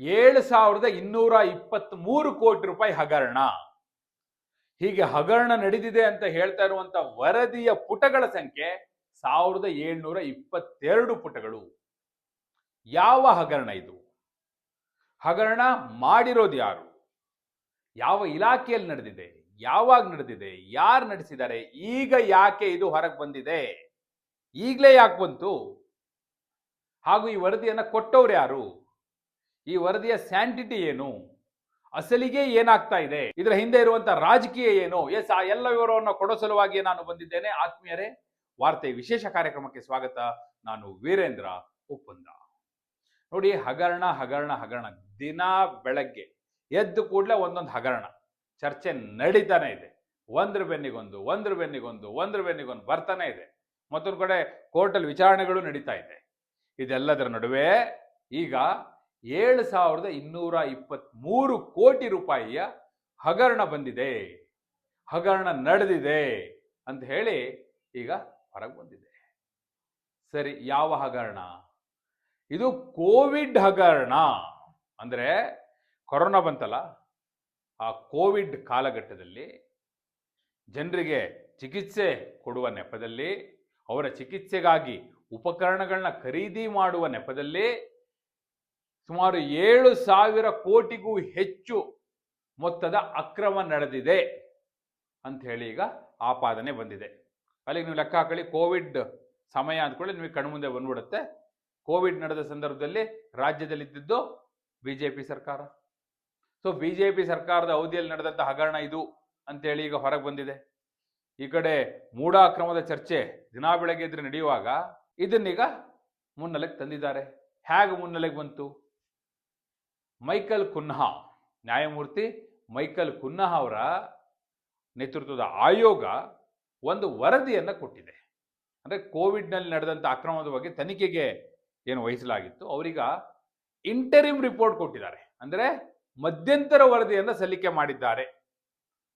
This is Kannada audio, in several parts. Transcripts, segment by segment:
ಏಳು ಸಾವಿರದ ಇನ್ನೂರ ಇಪ್ಪತ್ತ್ ಮೂರು ಕೋಟಿ ರೂಪಾಯಿ ಹಗರಣ. ಹೀಗೆ ಹಗರಣ ನಡೆದಿದೆ ಅಂತ ಹೇಳ್ತಾ ಇರುವಂತ ವರದಿಯ ಪುಟಗಳ ಸಂಖ್ಯೆ ಸಾವಿರದ ಏಳ್ನೂರ ಇಪ್ಪತ್ತೆರಡು ಪುಟಗಳು. ಯಾವ ಹಗರಣ ಇದು? ಹಗರಣ ಮಾಡಿರೋದು ಯಾರು? ಯಾವ ಇಲಾಖೆಯಲ್ಲಿ ನಡೆದಿದೆ? ಯಾವಾಗ ನಡೆದಿದೆ? ಯಾರು ನಡೆಸಿದ್ದಾರೆ? ಈಗ ಯಾಕೆ ಇದು ಹೊರಗೆ ಬಂದಿದೆ? ಈಗಲೇ ಯಾಕೆ ಬಂತು? ಹಾಗೂ ಈ ವರದಿಯನ್ನು ಕೊಟ್ಟವ್ರು ಯಾರು? ಈ ವರದಿಯ ಸ್ಯಾಂಟಿಟಿ ಏನು? ಅಸಲಿಗೆ ಏನಾಗ್ತಾ ಇದೆ? ಇದರ ಹಿಂದೆ ಇರುವಂತಹ ರಾಜಕೀಯ ಏನು? ಎಸ್, ಆ ಎಲ್ಲ ವಿವರವನ್ನು ಕೊಡೋ ಸಲುವಾಗಿ ನಾನು ಬಂದಿದ್ದೇನೆ. ಆತ್ಮೀಯರೇ, ವಾರ್ತೆ ವಿಶೇಷ ಕಾರ್ಯಕ್ರಮಕ್ಕೆ ಸ್ವಾಗತ. ನಾನು ವೀರೇಂದ್ರ ಒಪ್ಪಂದ. ನೋಡಿ, ಹಗರಣ ಹಗರಣ ಹಗರಣ. ದಿನ ಬೆಳಗ್ಗೆ ಎದ್ದು ಕೂಡಲೇ ಒಂದೊಂದು ಹಗರಣ. ಚರ್ಚೆ ನಡೀತಾನೆ ಇದೆ. ಒಂದ್ರ ಬೆನ್ನಿಗೊಂದು ಒಂದ್ರ ಬೆನ್ನಿಗೊಂದು ಒಂದ್ರ ಬೆನ್ನಿಗೊಂದು ಬರ್ತಾನೆ ಇದೆ. ಮತ್ತೊಂದು ಕಡೆ ಕೋರ್ಟಲ್ಲಿ ವಿಚಾರಣೆಗಳು ನಡೀತಾ ಇದೆ. ಇದೆಲ್ಲದರ ನಡುವೆ ಈಗ ಏಳು ಸಾವಿರದ ಇನ್ನೂರ ಇಪ್ಪತ್ತ್ಮೂರು ಕೋಟಿ ರೂಪಾಯಿಯ ಹಗರಣ ಬಂದಿದೆ. ಹಗರಣ ನಡೆದಿದೆ ಅಂತ ಹೇಳಿ ಈಗ ಹೊರಗೆ ಬಂದಿದೆ. ಸರಿ, ಯಾವ ಹಗರಣ? ಇದು ಕೋವಿಡ್ ಹಗರಣ. ಅಂದರೆ ಕೊರೋನಾ ಬಂತಲ್ಲ, ಆ ಕೋವಿಡ್ ಕಾಲಘಟ್ಟದಲ್ಲಿ ಜನರಿಗೆ ಚಿಕಿತ್ಸೆ ಕೊಡುವ ನೆಪದಲ್ಲಿ, ಅವರ ಚಿಕಿತ್ಸೆಗಾಗಿ ಉಪಕರಣಗಳನ್ನ ಖರೀದಿ ಮಾಡುವ ನೆಪದಲ್ಲಿ ಸುಮಾರು ಏಳು ಸಾವಿರ ಕೋಟಿಗೂ ಹೆಚ್ಚು ಮೊತ್ತದ ಅಕ್ರಮ ನಡೆದಿದೆ ಅಂತ ಹೇಳಿ ಈಗ ಆಪಾದನೆ ಬಂದಿದೆ. ಅಲ್ಲಿಗೆ ನೀವು ಲೆಕ್ಕ ಹಾಕೊಳ್ಳಿ, ಕೋವಿಡ್ ಸಮಯ ಅಂದ್ಕೊಳ್ಳಿ, ನಿಮಗೆ ಕಣ್ಮುಂದೆ ಬಂದ್ಬಿಡುತ್ತೆ. ಕೋವಿಡ್ ನಡೆದ ಸಂದರ್ಭದಲ್ಲಿ ರಾಜ್ಯದಲ್ಲಿ ಇದ್ದಿದ್ದು ಬಿ ಜೆ ಪಿ ಸರ್ಕಾರ. ಸೊ ಬಿ ಜೆ ಪಿ ಸರ್ಕಾರದ ಅವಧಿಯಲ್ಲಿ ನಡೆದಂಥ ಹಗರಣ ಇದು ಅಂತೇಳಿ ಈಗ ಹೊರಗೆ ಬಂದಿದೆ. ಈ ಕಡೆ ಮೂಢಾಕ್ರಮದ ಚರ್ಚೆ ದಿನಾ ಬೆಳಗ್ಗೆ ಇದ್ರೆ ನಡೆಯುವಾಗ ಇದನ್ನೀಗ ಮುನ್ನೆಲೆಗೆ ತಂದಿದ್ದಾರೆ. ಹೇಗೆ ಮುನ್ನೆಲೆಗೆ ಬಂತು? ಮೈಕಲ್ ಕುನ್ಹಾ ನ್ಯಾಯಮೂರ್ತಿ ಮೈಕಲ್ ಕುನ್ಹಾ ಅವರ ನೇತೃತ್ವದ ಆಯೋಗ ಒಂದು ವರದಿಯನ್ನು ಕೊಟ್ಟಿದೆ. ಅಂದರೆ ಕೋವಿಡ್ನಲ್ಲಿ ನಡೆದಂಥ ಅಕ್ರಮದ ಬಗ್ಗೆ ತನಿಖೆಗೆ ಏನು ವಹಿಸಲಾಗಿತ್ತು? ಅವರೀಗ ಇಂಟರಿಮ್ ರಿಪೋರ್ಟ್ ಕೊಟ್ಟಿದ್ದಾರೆ. ಅಂದರೆ ಮಧ್ಯಂತರ ವರದಿಯನ್ನು ಸಲ್ಲಿಕೆ ಮಾಡಿದ್ದಾರೆ.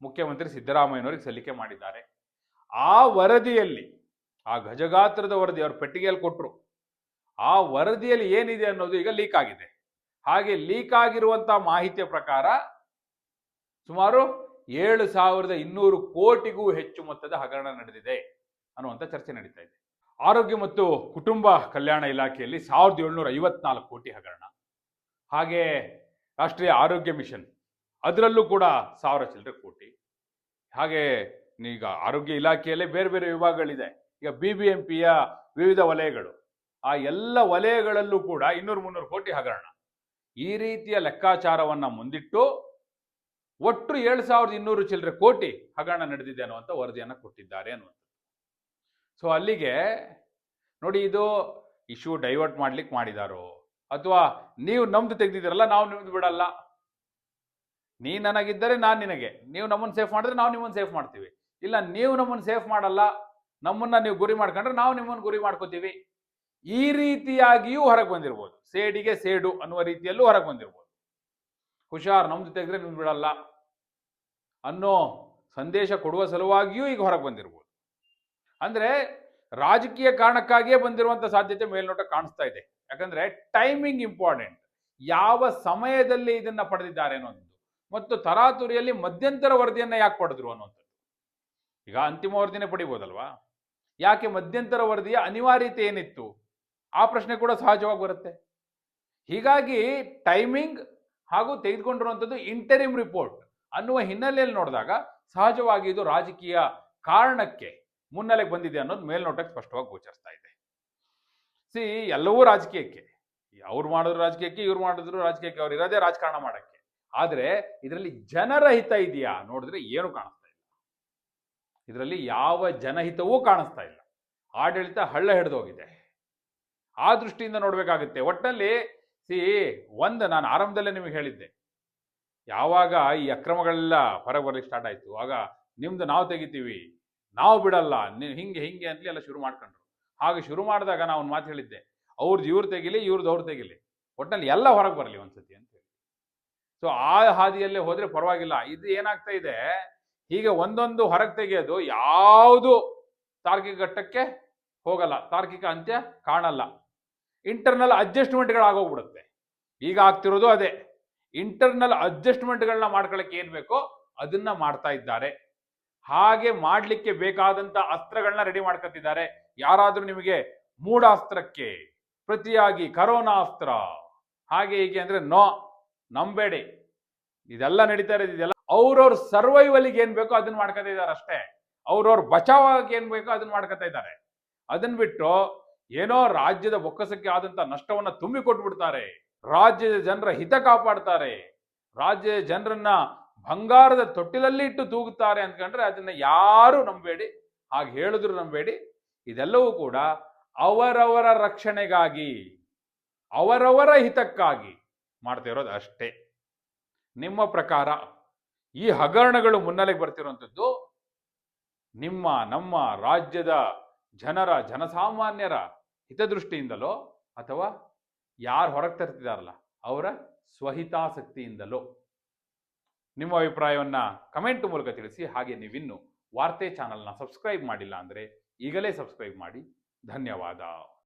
ಮುಖ್ಯಮಂತ್ರಿ ಸಿದ್ದರಾಮಯ್ಯನವರಿಗೆ ಸಲ್ಲಿಕೆ ಮಾಡಿದ್ದಾರೆ. ಆ ವರದಿಯಲ್ಲಿ, ಆ ಗಜಗಾತ್ರದ ವರದಿ ಅವರು ಪೆಟ್ಟಿಗೆಯಲ್ಲಿ ಕೊಟ್ಟರು ಆ ವರದಿಯಲ್ಲಿ ಏನಿದೆ ಅನ್ನೋದು ಈಗ ಲೀಕ್ ಆಗಿದೆ. ಹಾಗೆ ಲೀಕ್ ಆಗಿರುವಂತಹ ಮಾಹಿತಿಯ ಪ್ರಕಾರ ಸುಮಾರು ಏಳು ಸಾವಿರದ ಇನ್ನೂರು ಕೋಟಿಗೂ ಹೆಚ್ಚು ಮೊತ್ತದ ಹಗರಣ ನಡೆದಿದೆ ಅನ್ನುವಂಥ ಚರ್ಚೆ ನಡೀತಾ ಇದೆ. ಆರೋಗ್ಯ ಮತ್ತು ಕುಟುಂಬ ಕಲ್ಯಾಣ ಇಲಾಖೆಯಲ್ಲಿ ಸಾವಿರದ ಏಳ್ನೂರ ಐವತ್ನಾಲ್ಕು ಕೋಟಿ ಹಗರಣ. ಹಾಗೆ ರಾಷ್ಟ್ರೀಯ ಆರೋಗ್ಯ ಮಿಷನ್ ಅದರಲ್ಲೂ ಕೂಡ ಸಾವಿರ ಚಿಲ್ಲರೆ ಕೋಟಿ. ಹಾಗೆ ಈಗ ಆರೋಗ್ಯ ಇಲಾಖೆಯಲ್ಲೇ ಬೇರೆ ಬೇರೆ ವಿಭಾಗಗಳಿದೆ. ಈಗ ಬಿ ಬಿ ಎಂ ಪಿಯ ವಿವಿಧ ವಲಯಗಳು. ಆ ಎಲ್ಲ ವಲಯಗಳಲ್ಲೂ ಕೂಡ ಇನ್ನೂರು ಮುನ್ನೂರು ಕೋಟಿ ಹಗರಣ. ಈ ರೀತಿಯ ಲೆಕ್ಕಾಚಾರವನ್ನ ಮುಂದಿಟ್ಟು ಒಟ್ಟು ಏಳು ಸಾವಿರದ ಇನ್ನೂರು ಚಿಲ್ಲರೆ ಕೋಟಿ ಹಗರಣ ನಡೆದಿದೆ ಅನ್ನುವಂಥ ವರದಿಯನ್ನು ಕೊಟ್ಟಿದ್ದಾರೆ ಅನ್ನುವಂಥದ್ದು. ಸೊ ಅಲ್ಲಿಗೆ ನೋಡಿ ಇದು ಇಶ್ಯೂ ಡೈವರ್ಟ್ ಮಾಡ್ಲಿಕ್ಕೆ ಮಾಡಿದಾರೋ? ಅಥವಾ ನೀವು ನಮ್ದು ತೆಗೆದಿದ್ದೀರಲ್ಲ, ನಾವು ನಿಮ್ದು ಬಿಡಲ್ಲ? ನೀ ನನಗಿದ್ದರೆ ನಾನು ನಿನಗೆ. ನೀವು ನಮ್ಮನ್ನು ಸೇಫ್ ಮಾಡಿದ್ರೆ ನಾವು ನಿಮ್ಮನ್ನು ಸೇಫ್ ಮಾಡ್ತೀವಿ. ಇಲ್ಲ, ನೀವು ನಮ್ಮನ್ನು ಸೇಫ್ ಮಾಡಲ್ಲ, ನಮ್ಮನ್ನ ನೀವು ಗುರಿ ಮಾಡ್ಕೊಂಡ್ರೆ ನಾವು ನಿಮ್ಮನ್ನು ಗುರಿ ಮಾಡ್ಕೋತೀವಿ. ಈ ರೀತಿಯಾಗಿಯೂ ಹೊರಗೆ ಬಂದಿರ್ಬೋದು. ಸೇಡಿಗೆ ಸೇಡು ಅನ್ನುವ ರೀತಿಯಲ್ಲೂ ಹೊರಗೆ ಬಂದಿರ್ಬೋದು. ಹುಷಾರ್ ನಮ್ದು ತೆಗೆದ್ರೆ ನಿಮ್ಗೆ ಬಿಡಲ್ಲ ಅನ್ನೋ ಸಂದೇಶ ಕೊಡುವ ಸಲುವಾಗಿಯೂ ಈಗ ಹೊರಗೆ ಬಂದಿರ್ಬೋದು. ಅಂದ್ರೆ ರಾಜಕೀಯ ಕಾರಣಕ್ಕಾಗಿಯೇ ಬಂದಿರುವಂತ ಸಾಧ್ಯತೆ ಮೇಲ್ನೋಟ ಕಾಣಿಸ್ತಾ ಇದೆ. ಯಾಕಂದ್ರೆ ಟೈಮಿಂಗ್ ಇಂಪಾರ್ಟೆಂಟ್ ಯಾವ ಸಮಯದಲ್ಲಿ ಇದನ್ನ ಪಡೆದಿದ್ದಾರೆ ಅನ್ನೋದು ಮತ್ತು ತರಾತುರಿಯಲ್ಲಿ ಮಧ್ಯಂತರ ವರದಿಯನ್ನ ಯಾಕೆ ಪಡೆದ್ರು ಅನ್ನುವಂಥದ್ದು. ಈಗ ಅಂತಿಮ ವರದಿನೇ ಪಡಿಬೋದಲ್ವಾ? ಯಾಕೆ ಮಧ್ಯಂತರ ವರದಿಯ ಅನಿವಾರ್ಯತೆ ಏನಿತ್ತು? ಆ ಪ್ರಶ್ನೆ ಕೂಡ ಸಹಜವಾಗಿ ಬರುತ್ತೆ. ಹೀಗಾಗಿ ಟೈಮಿಂಗ್ ಹಾಗೂ ತೆಗೆದುಕೊಂಡಿರುವಂಥದ್ದು ಇಂಟರಿಮ್ ರಿಪೋರ್ಟ್ ಅನ್ನುವ ಹಿನ್ನೆಲೆಯಲ್ಲಿ ನೋಡಿದಾಗ ಸಹಜವಾಗಿ ಇದು ರಾಜಕೀಯ ಕಾರಣಕ್ಕೆ ಮುನ್ನೆಲೆಗೆ ಬಂದಿದೆ ಅನ್ನೋದು ಮೇಲ್ನೋಟಕ್ಕೆ ಸ್ಪಷ್ಟವಾಗಿ ಗೋಚರಿಸ್ತಾ ಇದೆ. ಸಿ ಎಲ್ಲವೂ ರಾಜಕೀಯಕ್ಕೆ. ಅವ್ರು ಮಾಡಿದ್ರು ರಾಜಕೀಯಕ್ಕೆ, ಇವ್ರು ಮಾಡಿದ್ರು ರಾಜಕೀಯಕ್ಕೆ, ಅವ್ರು ಇರೋದೇ ರಾಜಕಾರಣ ಮಾಡಕ್ಕೆ. ಆದರೆ ಇದರಲ್ಲಿ ಜನರ ಹಿತ ಇದೆಯಾ ನೋಡಿದ್ರೆ ಏನು ಕಾಣಿಸ್ತಾ ಇಲ್ಲ. ಇದರಲ್ಲಿ ಯಾವ ಜನಹಿತವೂ ಕಾಣಿಸ್ತಾ ಇಲ್ಲ. ಆಡಳಿತ ಹಳ್ಳ ಹಿಡಿದೋಗಿದೆ. ಆ ದೃಷ್ಟಿಯಿಂದ ನೋಡ್ಬೇಕಾಗುತ್ತೆ. ಒಟ್ಟಲ್ಲಿ ಸಿ, ಒಂದು ನಾನು ಆರಂಭದಲ್ಲೇ ನಿಮಗೆ ಹೇಳಿದ್ದೆ. ಯಾವಾಗ ಈ ಅಕ್ರಮಗಳೆಲ್ಲ ಹೊರಗೆ ಬರಲಿಕ್ಕೆ ಸ್ಟಾರ್ಟ್ ಆಯ್ತು, ಆಗ ನಿಮ್ದು ನಾವು ತೆಗಿತೀವಿ, ನಾವು ಬಿಡಲ್ಲ ನೀವು ಹಿಂಗೆ ಹಿಂಗೆ ಅಂತಲೇ ಎಲ್ಲ ಶುರು ಮಾಡ್ಕೊಂಡ್ರು. ಹಾಗೆ ಶುರು ಮಾಡಿದಾಗ ನಾವು ಒಂದು ಮಾತು ಹೇಳಿದ್ದೆ ಅವ್ರದ್ದು ಇವ್ರು ತೆಗಿಲಿ ಇವ್ರದ್ದು ಅವ್ರು ತೆಗಿಲಿ. ಒಟ್ಟಿನಲ್ಲಿ ಎಲ್ಲ ಹೊರಗೆ ಬರಲಿ ಒಂದ್ಸತಿ ಅಂತ ಹೇಳಿ. ಸೊ, ಆ ಹಾದಿಯಲ್ಲೇ ಹೋದರೆ ಪರವಾಗಿಲ್ಲ. ಇದು ಏನಾಗ್ತಾ ಇದೆ, ಹೀಗೆ ಒಂದೊಂದು ಹೊರಗೆ ತೆಗೆಯೋದು ಯಾವುದು ತಾರ್ಕಿಕ ಘಟ್ಟಕ್ಕೆ ಹೋಗಲ್ಲ, ತಾರ್ಕಿಕ ಅಂತ್ಯ ಕಾಣಲ್ಲ. ಇಂಟರ್ನಲ್ ಅಡ್ಜಸ್ಟ್ಮೆಂಟ್ಗಳಾಗೋಗ್ಬಿಡುತ್ತೆ ಈಗ ಆಗ್ತಿರೋದು ಅದೇ. ಇಂಟರ್ನಲ್ ಅಡ್ಜಸ್ಟ್ಮೆಂಟ್ಗಳನ್ನ ಮಾಡ್ಕೊಳ್ಳಕ್ಕೆ ಏನು ಬೇಕೋ ಅದನ್ನ ಮಾಡ್ತಾ ಇದ್ದಾರೆ. ಹಾಗೆ ಮಾಡಲಿಕ್ಕೆ ಬೇಕಾದಂತ ಅಸ್ತ್ರಗಳನ್ನ ರೆಡಿ ಮಾಡ್ಕೊತಿದ್ದಾರೆ ಯಾರಾದರೂ ನಿಮಗೆ ಮೂಡಾಸ್ತ್ರಕ್ಕೆ ಪ್ರತಿಯಾಗಿ ಕರೋನಾ ಅಸ್ತ್ರ ಹಾಗೆ ಹೀಗೆ ಅಂದ್ರೆ ನೋ, ನಂಬೇಡಿ. ಇದೆಲ್ಲ ನಡೀತಾ ಇರೋದು ಇದೆಲ್ಲ. ಅವ್ರವ್ರ ಸರ್ವೈವಲ್ಗೆ ಏನ್ ಬೇಕೋ ಅದನ್ನ ಮಾಡ್ಕೊತಾ ಇದ್ದಾರೆ ಅಷ್ಟೇ. ಅವ್ರವ್ರ ಬಚಾವಾಗಿ ಏನ್ ಬೇಕೋ ಅದನ್ನ ಮಾಡ್ಕೊತಾ ಇದ್ದಾರೆ ಅದನ್ನ ಬಿಟ್ಟು ಏನೋ ರಾಜ್ಯದ ಬೊಕ್ಕಸಕ್ಕೆ ಆದಂತ ನಷ್ಟವನ್ನ ತುಂಬಿ ಕೊಟ್ಬಿಡ್ತಾರೆ. ರಾಜ್ಯದ ಜನರ ಹಿತ ಕಾಪಾಡ್ತಾರೆ. ರಾಜ್ಯದ ಜನರನ್ನ ಬಂಗಾರದ ತೊಟ್ಟಿಲಲ್ಲಿ ಇಟ್ಟು ತೂಗುತ್ತಾರೆ ಅಂದ್ಕೊಂಡ್ರೆ ಅದನ್ನ ಯಾರು ನಂಬೇಡಿ. ಹಾಗೆ ಹೇಳಿದ್ರು ನಂಬೇಡಿ. ಇದೆಲ್ಲವೂ ಕೂಡ ಅವರವರ ರಕ್ಷಣೆಗಾಗಿ, ಅವರವರ ಹಿತಕ್ಕಾಗಿ ಮಾಡ್ತಾ ಇರೋದು ಅಷ್ಟೇ. ನಿಮ್ಮ ಪ್ರಕಾರ ಈ ಹಗರಣಗಳು ಮುನ್ನೆಲೆಗೆ ಬರ್ತಿರುವಂಥದ್ದು ನಿಮ್ಮ, ನಮ್ಮ ರಾಜ್ಯದ ಜನರ, ಜನಸಾಮಾನ್ಯರ ಹಿತದೃಷ್ಟಿಯಿಂದಲೋ ಅಥವಾ ಯಾರು ಹೊರಗೆ ತರ್ತಿದಾರಲ್ಲ, ಅವರ ಸ್ವಹಿತಾಸಕ್ತಿಯಿಂದಲೋ. ನಿಮ್ಮ ಅಭಿಪ್ರಾಯವನ್ನ ಕಮೆಂಟ್ ಮೂಲಕ ತಿಳಿಸಿ, ಹಾಗೆ ನೀವಿನ್ನು ವಾರ್ತೆ ಚಾನಲ್ನ ಸಬ್ಸ್ಕ್ರೈಬ್ ಮಾಡಿಲ್ಲ ಅಂದರೆ ಈಗಲೇ ಸಬ್ಸ್ಕ್ರೈಬ್ ಮಾಡಿ. ಧನ್ಯವಾದ.